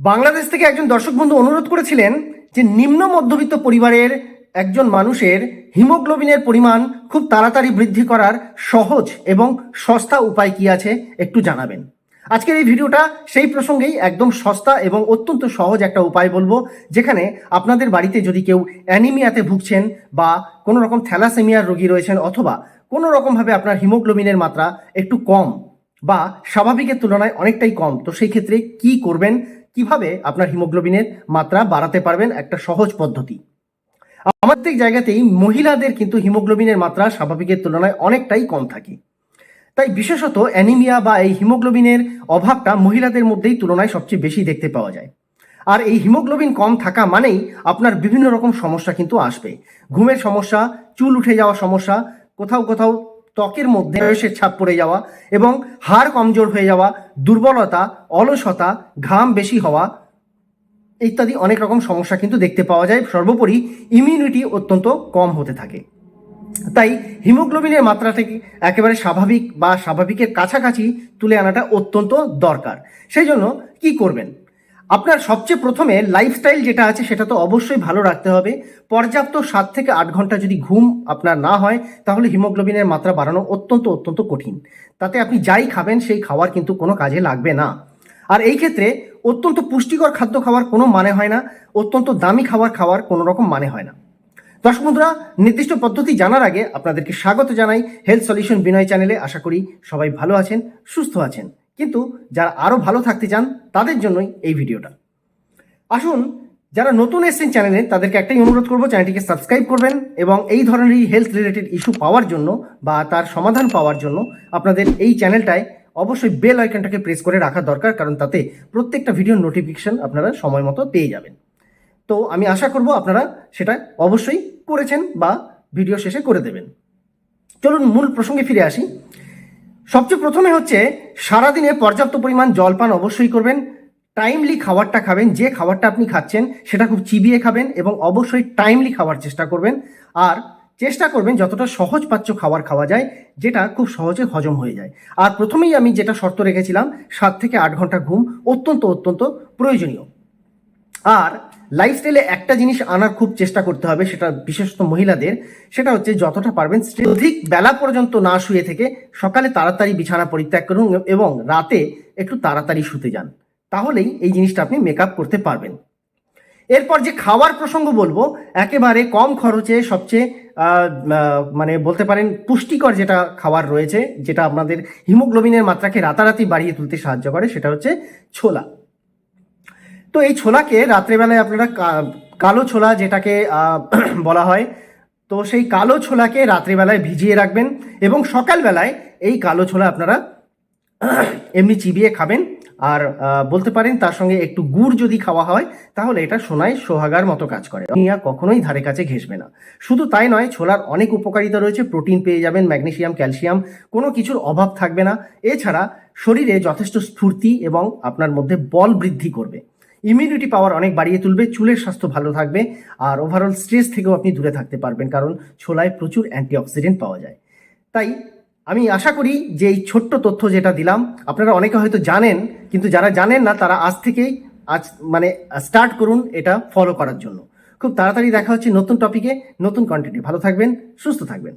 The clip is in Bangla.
বাংলাদেশ থেকে একজন দর্শক বন্ধু অনুরোধ করেছিলেন যে নিম্ন মধ্যবিত্ত পরিবারের একজন মানুষের হিমোগ্লোবিনের পরিমাণ খুব তাড়াতাড়ি বৃদ্ধি করার সহজ এবং সস্তা উপায় কি আছে একটু জানাবেন। আজকের এই ভিডিওটা সেই প্রসঙ্গেই একদম সস্তা এবং অত্যন্ত সহজ একটা উপায় বলব, যেখানে আপনাদের বাড়িতে যদি কেউ অ্যানিমিয়াতে ভুগছেন বা কোনো রকম থ্যালাসেমিয়ার রোগী রয়েছেন অথবা কোনো রকমভাবে আপনার হিমোগ্লোবিনের মাত্রা একটু কম বা স্বাভাবিকের তুলনায় অনেকটাই কম, তো সেই ক্ষেত্রে কি করবেন কীভাবে আপনার হিমোগ্লোবিনের মাত্রা বাড়াতে পারবেন একটা সহজ পদ্ধতি? আমাদের জায়গাতেই মহিলাদের কিন্তু হিমোগ্লোবিনের মাত্রা স্বাভাবিকের তুলনায় অনেকটাই কম থাকে। তাই বিশেষত অ্যানিমিয়া বা এই হিমোগ্লোবিনের অভাবটা মহিলাদের মধ্যেই তুলনায় সবচেয়ে বেশি দেখতে পাওয়া যায়। আর এই হিমোগ্লোবিন কম থাকা মানেই আপনার বিভিন্ন রকম সমস্যা কিন্তু আসবে। ঘুমের সমস্যা, চুল উঠে যাওয়া সমস্যা, কোথাও কোথাও ত্বকের মধ্যে বয়সের ছাপ পড়ে যাওয়া এবং হাড় কমজোর হয়ে যাওয়া, দুর্বলতা, অলসতা, ঘাম বেশি হওয়া ইত্যাদি অনেক রকম সমস্যা কিন্তু দেখতে পাওয়া যায়। সর্বোপরি ইমিউনিটি অত্যন্ত কম হতে থাকে। তাই হিমোগ্লোবিনের মাত্রাটাকে একেবারে স্বাভাবিক বা স্বাভাবিকের কাছাকাছি তুলে আনাটা অত্যন্ত দরকার। সেই জন্য কি করবেন? আপনার সবচেয়ে প্রথমে লাইফস্টাইল যেটা আছে সেটা তো অবশ্যই ভালো রাখতে হবে। পর্যাপ্ত সাত থেকে আট ঘণ্টা যদি ঘুম আপনার না হয়, তাহলে হিমোগ্লোবিনের মাত্রা বাড়ানো অত্যন্ত অত্যন্ত কঠিন। তাতে আপনি যাই খাবেন, সেই খাওয়ার কিন্তু কোনো কাজে লাগবে না। আর এই ক্ষেত্রে অত্যন্ত পুষ্টিকর খাদ্য খাওয়ার কোনো মানে হয় না, অত্যন্ত দামি খাবার খাওয়ার কোনো রকম মানে হয় না। দর্শক বন্ধুরা, নির্দিষ্ট পদ্ধতি জানার আগে আপনাদেরকে স্বাগত জানাই হেলথ সলিউশন বিনয় চ্যানেলে আশা করি সবাই ভালো আছেন, সুস্থ আছেন। কিন্তু যারা আরও ভালো থাকতে চান, তাদের জন্যই এই ভিডিওটা। আসুন, যারা নতুন এসছেন চ্যানেলে, তাদেরকে একটাই অনুরোধ করব, চ্যানেলটিকে সাবস্ক্রাইব করবেন এবং এই ধরনেরই হেলথ রিলেটেড ইস্যু পাওয়ার জন্য বা তার সমাধান পাওয়ার জন্য আপনাদের এই চ্যানেলটায় অবশ্যই বেল আইকনটাকে প্রেস করে রাখা দরকার, কারণ তাতে প্রত্যেকটা ভিডিওর নোটিফিকেশন আপনারা সময় মতো পেয়ে যাবেন। তো আমি আশা করব আপনারা সেটা অবশ্যই করেছেন বা ভিডিও শেষে করে দেবেন। চলুন মূল প্রসঙ্গে ফিরে আসি। সবচেয়ে প্রথমে হচ্ছে, সারাদিনে পর্যাপ্ত পরিমাণ জলপান অবশ্যই করবেন। টাইমলি খাবারটা খাবেন, যে খাবারটা আপনি খাচ্ছেন, সেটা খুব চিবিয়ে খাবেন এবং অবশ্যই টাইমলি খাওয়ার চেষ্টা করবেন। আর চেষ্টা করবেন যতটা সহজ পাচ্য খাবার খাওয়া যায়, যেটা খুব সহজে হজম হয়ে যায়। আর প্রথমেই আমি যেটা শর্ত রেখেছিলাম, সাত থেকে আট ঘণ্টা ঘুম অত্যন্ত অত্যন্ত প্রয়োজনীয়। আর লাইফস্টাইলে একটা জিনিস আনার খুব চেষ্টা করতে হবে, সেটা বিশেষত মহিলাদের, সেটা হচ্ছে যতটা পারবেন অধিক বেলা পর্যন্ত না শুয়ে থেকে সকালে তাড়াতাড়ি বিছানা পরিত্যাগ করুন এবং রাতে একটু তাড়াতাড়ি শুতে যান। তাহলেই এই জিনিসটা আপনি মেকআপ করতে পারবেন। এরপর যে খাওয়ার প্রসঙ্গ বলব, একেবারে কম খরচে সবচেয়ে মানে বলতে পারেন পুষ্টিকর যেটা খাবার রয়েছে, যেটা আপনাদের হিমোগ্লোবিনের মাত্রাকে রাতারাতি বাড়িয়ে তুলতে সাহায্য করে, সেটা হচ্ছে ছোলা। তো এই ছোলাকে রাত্রেবেলায় আপনারা কালো ছোলা যেটাকে বলা হয়, তো সেই কালো ছোলাকে রাত্রিবেলায় ভিজিয়ে রাখবেন এবং সকালবেলায় এই কালো ছোলা আপনারা এমনি চিবিয়ে খাবেন। আর বলতে পারেন তার সঙ্গে একটু গুড় যদি খাওয়া হয়, তাহলে এটা সোনায় সোহাগার মতো কাজ করে। নিয়া কখনোই ধারে কাছে ঘেসবে না। শুধু তাই নয়, ছোলার অনেক উপকারিতা রয়েছে, প্রোটিন পেয়ে যাবেন, ম্যাগনেশিয়াম, ক্যালসিয়াম, কোনো কিছুর অভাব থাকবে না। এছাড়া শরীরে যথেষ্ট স্ফূর্তি এবং আপনার মধ্যে বল বৃদ্ধি করবে। ইমিউনিটি পাওয়ার অনেক বাড়িয়ে তুলবে, চুলের স্বাস্থ্য ভালো থাকবে, আর ওভারঅল স্ট্রেস থেকেও আপনি দূরে থাকতে পারবেন, কারণ ছোলায় প্রচুর অ্যান্টিঅক্সিডেন্ট পাওয়া যায়। তাই আমি আশা করি যে এই ছোট্ট তথ্য যেটা দিলাম, আপনারা অনেকে হয়তো জানেন, কিন্তু যারা জানেন না, তারা আজ থেকেই আজ মানে স্টার্ট করুন এটা ফলো করার জন্য। খুব তাড়াতাড়ি দেখা হচ্ছে নতুন টপিকে নতুন কন্টেন্টে ভালো থাকবেন, সুস্থ থাকবেন।